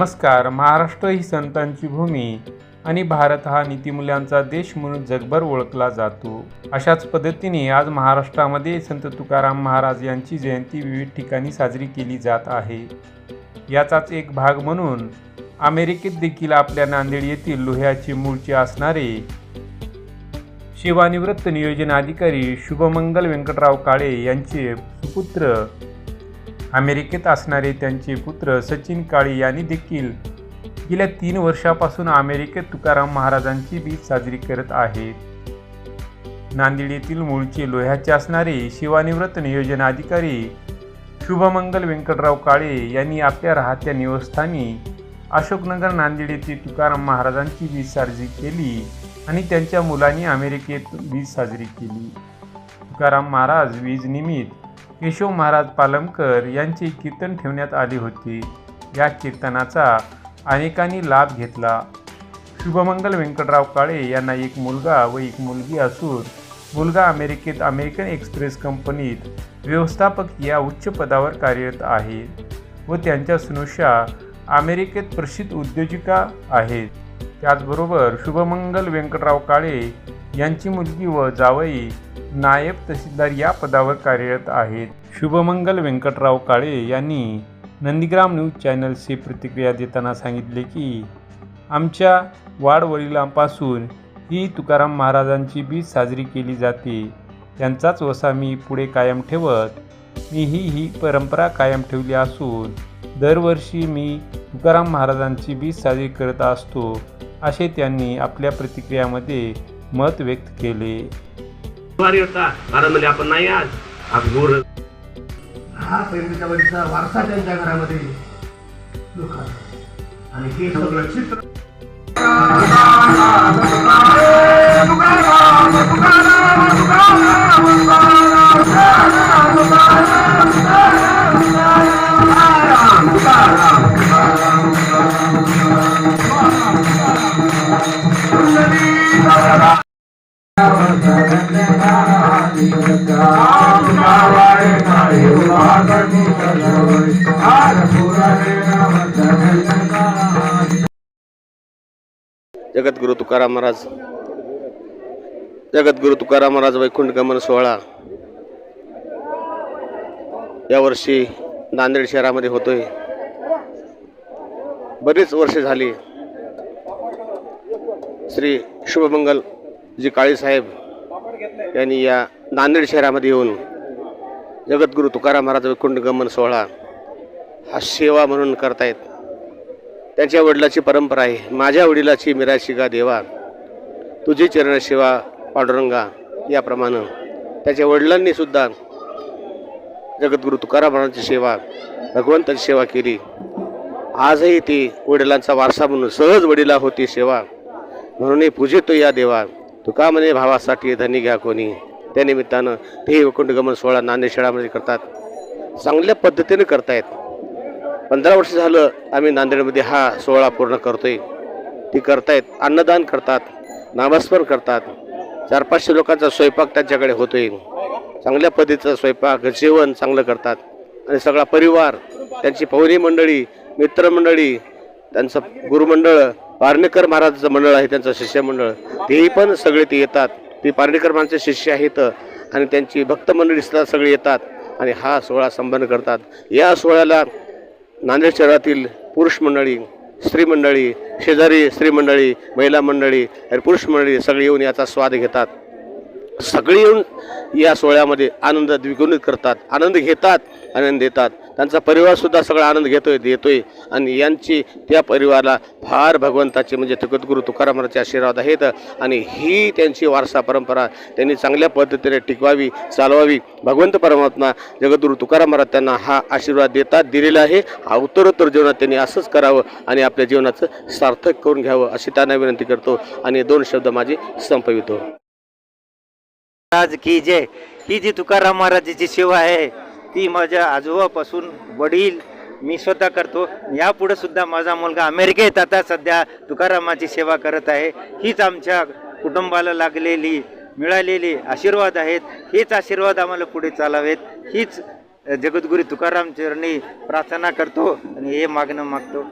नमस्कार महाराष्ट्र ही संतांची भूमी आणि भारत हा नीतिमूल्यांचा देश म्हणून जगभर ओळखला जातो. अशाच पद्धतीने आज महाराष्ट्रामध्ये संत तुकाराम महाराज यांची जयंती विविध ठिकाणी साजरी केली जात आहे. याचाच एक भाग म्हणून अमेरिकेत देखील आपल्या नांदेड येथील लोह्याचे मूळचे असणारे सेवानिवृत्त नियोजन अधिकारी शुभमंगल व्यंकटराव काळे यांचे सुपुत्र अमेरिकेत असणारे त्यांचे पुत्र सचिन काळे यांनी देखील गेल्या तीन वर्षापासून अमेरिकेत तुकाराम महाराजांची बीज साजरी करत आहेत. नांदेड येथील मूळचे लोह्याचे असणारे शिवानिवृत्त नियोजन अधिकारी शुभमंगल व्यंकटराव काळे यांनी आपल्या राहत्या निवासस्थानी अशोकनगर नांदेड येथे तुकाराम महाराजांची बीज साजरी केली आणि त्यांच्या मुलांनी अमेरिकेत बीज साजरी केली. तुकाराम महाराज वीज निमित्त केशव महाराज पालमकर यांची कीर्तन ठेवण्यात आली होती. या कीर्तनाचा अनेकांनी लाभ घेतला. शुभमंगल व्यंकटराव काळे यांना एक मुलगा व एक मुलगी असून मुलगा अमेरिकेत अमेरिकन एक्सप्रेस कंपनीत व्यवस्थापक या उच्च पदावर कार्यरत आहे व त्यांच्या सुनुषा अमेरिकेत प्रसिद्ध उद्योजिका आहेत. त्याचबरोबर शुभमंगल व्यंकटराव काळे यांची मुलगी व जावई नायब तहसीलदार या पदावर कार्यरत आहेत. शुभमंगल व्यंकटराव काळे यांनी नंदीग्राम न्यूज चॅनलशी प्रतिक्रिया देताना सांगितले की आमच्या वाडवडिलांपासून ही तुकाराम महाराजांची बीज साजरी केली जाते. त्यांचाच वसा मी पुढे कायम ठेवत मी ही ही परंपरा कायम ठेवली असून दरवर्षी मी तुकाराम महाराजांची बीज साजरी करत असतो असे त्यांनी आपल्या प्रतिक्रियामध्ये मत व्यक्त केले. वारी होता. घरामध्ये आपण नाही आज. आज गोर. हा वडीचा वारसा त्यांच्या घरामध्ये आणि हे सगळं चित्र जगद्गुरु तुकाराम महाराज जगद्गुरु तुकाराम महाराज वैकुंठ गमन सोहळा यावर्षी नांदेड शहरामध्ये होतोय. बरीच वर्षे झाली. श्री शुभमंगल जी काळीसाहेब यांनी या नांदेड शहरामध्ये येऊन जगद्गुरु तुकाराम महाराज वैकुंठ गमन सोहळा हा सेवा म्हणून करतायत. त्यांच्या वडिलाची परंपरा आहे. माझ्या वडिलाची मिराशिका देवा तुझी चरण सेवा पांडुरंगा याप्रमाणे. त्याच्या वडिलांनी सुद्धा जगद्गुरु तुकारामांची सेवा भगवंताची सेवा केली. आजही ती वडिलांचा वारसा म्हणून सहज वडिला होती सेवा. म्हणून पूजितो या देवा. तुका म्हणे भावासाठी धनी घ्या कोणी. त्या निमित्तानं ते वैकुंठगमन सोहळा नांदेशळामध्ये करतात. चांगल्या पद्धतीने करतायत. पंधरा वर्ष झालं आम्ही नांदेडमध्ये हा सोहळा पूर्ण करतोय. ती करतायत अन्नदान करतात नामस्मरण करतात. चार पाचशे लोकांचा स्वयंपाक त्यांच्याकडे होतोय. चांगल्या पद्धतीचा स्वयंपाक जेवण चांगलं करतात. आणि सगळा परिवार त्यांची पवनी मंडळी मित्रमंडळी त्यांचं गुरुमंडळ पारणेकर महाराजाचं मंडळ आहे त्यांचं शिष्यमंडळ तेही पण सगळे ते येतात. ती पारणेकर महाराजचे शिष्य आहेत आणि त्यांची भक्त मंडळी सुद्धा सगळे येतात आणि हा सोहळा संपन्न करतात. या सोहळ्याला नांदेड शहरातील पुरुष मंडळी स्त्री मंडळी शेजारी स्त्री मंडळी महिला मंडळी आणि पुरुष मंडळी सगळे येऊन याचा स्वाद घेतात. सगळी येऊन या सोहळ्यामध्ये आनंद द्विगुणित करतात आनंद घेतात आनंद देतात. त्यांचा परिवारसुद्धा सगळा आनंद घेतोय देतोय. आणि यांची त्या परिवाराला फार भगवंताचे म्हणजे जगद्गुरु तुकाराम आशीर्वाद आहेत. आणि ही त्यांची वारसा परंपरा त्यांनी चांगल्या पद्धतीने टिकवावी चालवावी. भगवंत परमात्मा जगद्गुरु तुकाराम महाराज त्यांना हा आशीर्वाद देतात दिलेला आहे. उत्तरोत्तर जीवनात त्यांनी असंच करावं आणि आपल्या जीवनाचं सार्थक करून घ्यावं अशी त्यांना विनंती करतो. आणि दोन शब्द माझे संपवितो. महाराज की जय ही जी तुकाराम महाराजाची सेवा आहे ती माझ्या आजोबापासून वडील मी स्वतः करतो. यापुढे सुद्धा माझा मुलगा अमेरिकेत आता सध्या तुकारामाची सेवा करत आहे. हीच आमच्या कुटुंबाला लागलेली मिळालेली आशीर्वाद आहेत. हेच आशीर्वाद आम्हाला पुढे चालावेत. हीच जगद्गुरू तुकाराम चरणी प्रार्थना करतो आणि हे मागणं मागतो.